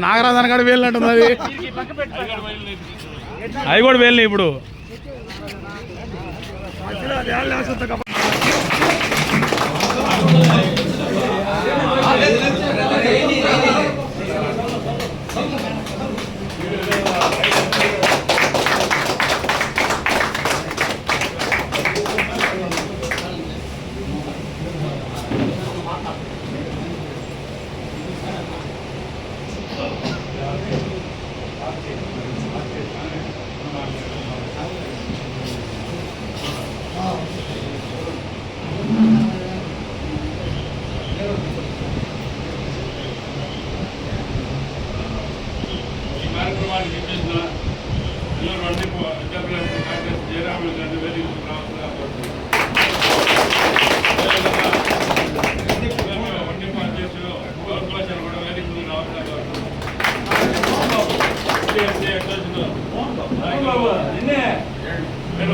నాగరాజన్ కాడ వెళ్ళినట్టుంది అది. అవి కూడా వెళ్ళినాయి ఇప్పుడు.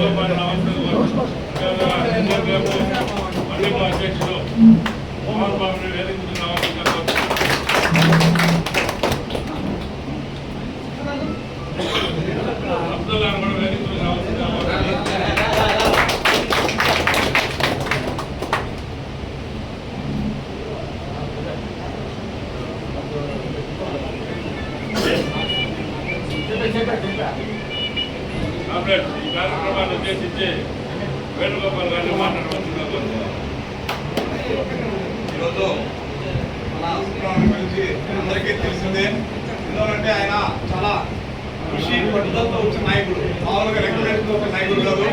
వేణుగోపాల్ రావాల్సిందిగా మోహన్ బాబుని వేదిక ముందుకు అబ్దుల్లా కూడా వేదిక ముందుకు రావాల్సిందిగా కోరుతున్నాను. కామ్రేడ్స్, ఈ కార్యక్రమాన్ని ఉద్దేశించి వేణుగోపాల్ గారిని మాట్లాడవలసిందిగా ఈరోజు మన గురించి అందరికీ తెలిసిందే. ఎందుకంటే ఆయన చాలా కృషి పట్టుదలతో వచ్చిన నాయకుడు. మామూలుగా రికమెండేషన్తో ఒక నాయకుడు కాదు.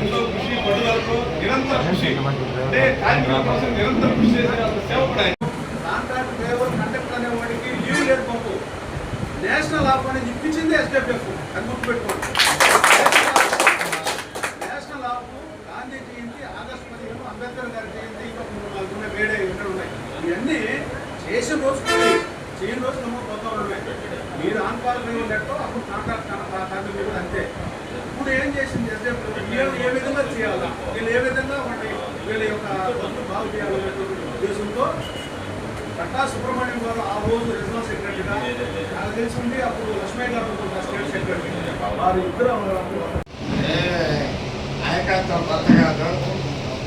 ఎంతో కృషి పట్టుదలతో నిరంతర కృషి. అంటే కార్యక్రమం కోసం నిరంతర కృషి చేసే సేవకుడు ఆయన. చేసిన రోజు చేయని రోజు నమోదు పోతా మీరు ఆన్ కాల్ లెక్కో అప్పుడు కాంట్రాక్ట్ కార్మికులు కూడా అంతే. ఇప్పుడు ఏం చేసింది? అంటే వీళ్ళు ఏ విధంగా చేయాలా? వీళ్ళు ఏ విధంగా వాటి వీళ్ళ యొక్క బతుకు బాగు చేయాలనేటువంటి ఉద్దేశంతో కట్టా సుబ్రహ్మణ్యం గారు ఆ రోజు రిజనల్ సెక్రటరీగా నాకు తెలిసి ఉండి అప్పుడు లక్ష్మయ్య గారు స్టేట్ సెక్రటరీ. వారు ఇద్దరు నాయకత్వం కొత్త కాదు.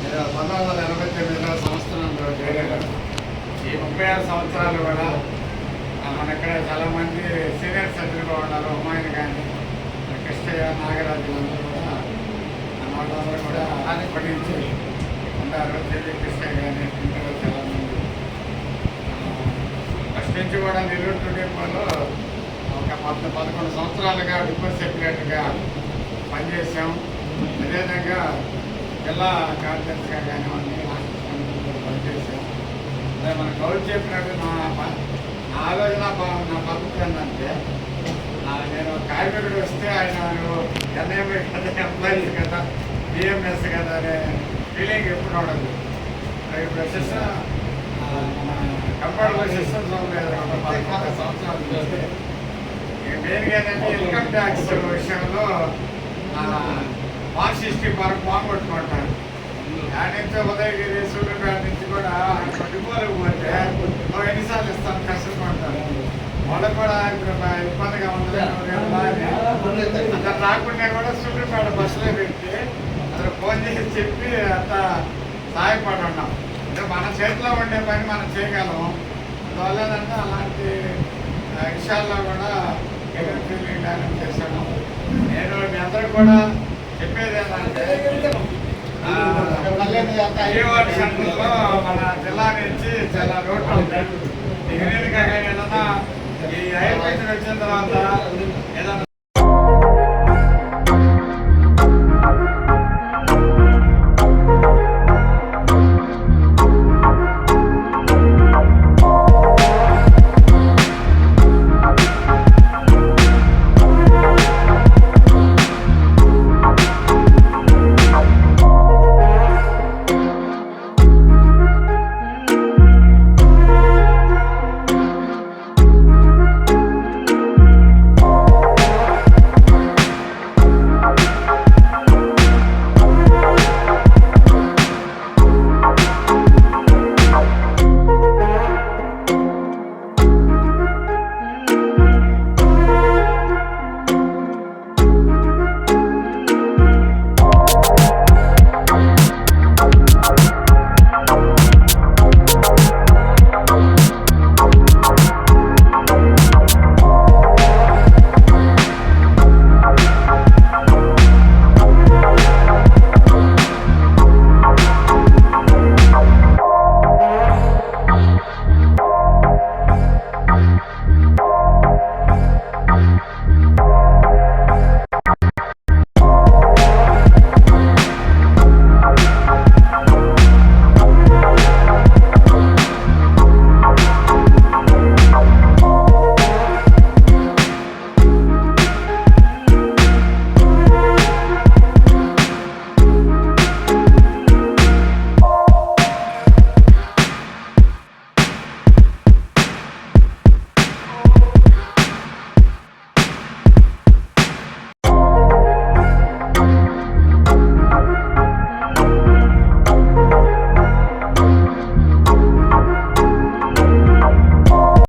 నేను పంతొమ్మిది వందల ఎనభై తొమ్మిదిలో సంవత్సరంలో చేరాను ఈ ముప్పై ఆరు సంవత్సరాలు కూడా మన ఇక్కడ చాలామంది సీనియర్ సభ్యులు ఉన్నారు ఉమాయన్ కానీ కృష్ణయ్య నాగరాజు అందరూ కూడా ఆ వాళ్ళందరూ కూడా ఇప్పటి నుంచి ఉంటారు తెలియ కృష్ణయ్య కానీ ఇంకా చాలామంది. ఫస్ట్ నుంచి కూడా నెల్లూరు డిపోలో ఒక పద్ద పదకొండు సంవత్సరాలుగా డిపో సెక్రటరీగా పనిచేసాం అదేవిధంగా జిల్లా కార్యదర్శిగా కానివ్వండి పనిచేసాం మన గౌరవ చెప్పినట్టు నా ఆలోచన నా పద్ధతి ఏంటంటే నేను కార్మికుడు వస్తే ఆయన ఎన్ఐబి కదా ఎంప్లాయీస్ కదా బిఎంఎస్ కదా అనే ఫీలింగ్ ఎప్పుడు ఉండదు ఇప్పుడు సిస్టమ్ సిస్టమ్స్ ఒక పదకొండు సంవత్సరాలు చూస్తే మెయిన్గా ఏంటంటే ఇన్కమ్ ట్యాక్స్ విషయంలో వన్ సిక్స్టీ వరకు దాని నుంచి ఉదయగిరి సూర్యపేట నుంచి కూడా డిపోలకు పోతే ఓ ఎన్నిసార్లు ఇస్తాను కష్టపడతారు వాళ్ళకు కూడా ఇప్పుడు బ- ఇబ్బందిగా ఉంది అక్కడ రాకుండా కూడా సూర్యపేట బస్సులో పెట్టి అసలు ఫోన్ చేసి చెప్పి అంత సహాయపడి ఉన్నాం అంటే మన చేతిలో ఉండే పని మనం చేయగలం. అందువల్ల ఏంటంటే అలాంటి విషయాల్లో కూడా ఎదురు ఫీలింగ్ డ్యాన్స్ చేశాను. నేను మీ అందరూ కూడా చెప్పేది ఏంటంటే ఆ, విజయవాడ సెంటర్లో మన జిల్లా నుంచి చాలా రోడ్లు ఉంటాయి దిగినది కాక ఈ ఐదు వచ్చిన తర్వాత ఏదైనా